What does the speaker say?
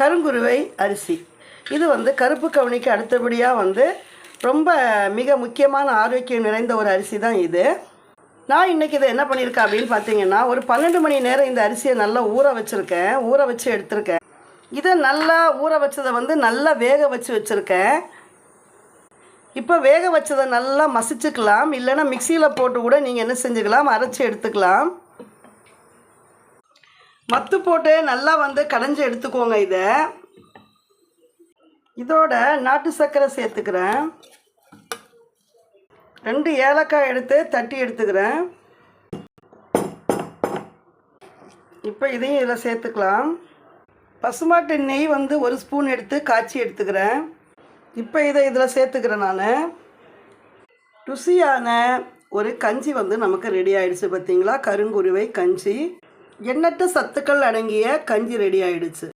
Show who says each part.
Speaker 1: கருங்குருவை அரிசி. இது வந்து கருப்பு கவனிக்கு அடுத்தபடியாக வந்து ரொம்ப மிக முக்கியமான ஆரோக்கியம் நிறைந்த ஒரு அரிசி தான் இது. நான் இன்றைக்கி இதை என்ன பண்ணியிருக்கேன் அப்படின்னு பார்த்தீங்கன்னா ஒரு பன்னெண்டு மணி நேரம் இந்த அரிசியை நல்லா ஊற வச்சுருக்கேன். ஊற வச்சு எடுத்திருக்கேன். இதை நல்லா ஊற வச்சதை வந்து நல்லா வேக வச்சு வச்சுருக்கேன். இப்போ வேக வச்சதை நல்லா மசிச்சுக்கலாம். இல்லைன்னா மிக்சியில் போட்டு கூட நீங்கள் என்ன செஞ்சுக்கலாம்? அரைச்சி எடுத்துக்கலாம். மத்து போட்டு நல்லா வந்து கடைஞ்சி எடுத்துக்கோங்க இதை. இதோட நாட்டு சர்க்கரை சேர்த்துக்கிறேன். ரெண்டு ஏலக்காய் எடுத்து தட்டி எடுத்துக்கிறேன். இப்போ இதையும் இதில் சேர்த்துக்கலாம். பசுமாட்டு நெய் வந்து ஒரு ஸ்பூன் எடுத்து காய்ச்சி எடுத்துக்கிறேன். இப்போ இதை இதில் சேர்த்துக்கிறேன் நான். ருசியான ஒரு கஞ்சி வந்து நமக்கு ரெடி ஆயிடுச்சு பார்த்தீங்களா கருங்குருவை கஞ்சி. எண்ணற்ற சத்துக்கள் அடங்கிய கஞ்சி ரெடி ஆயிடுச்சு.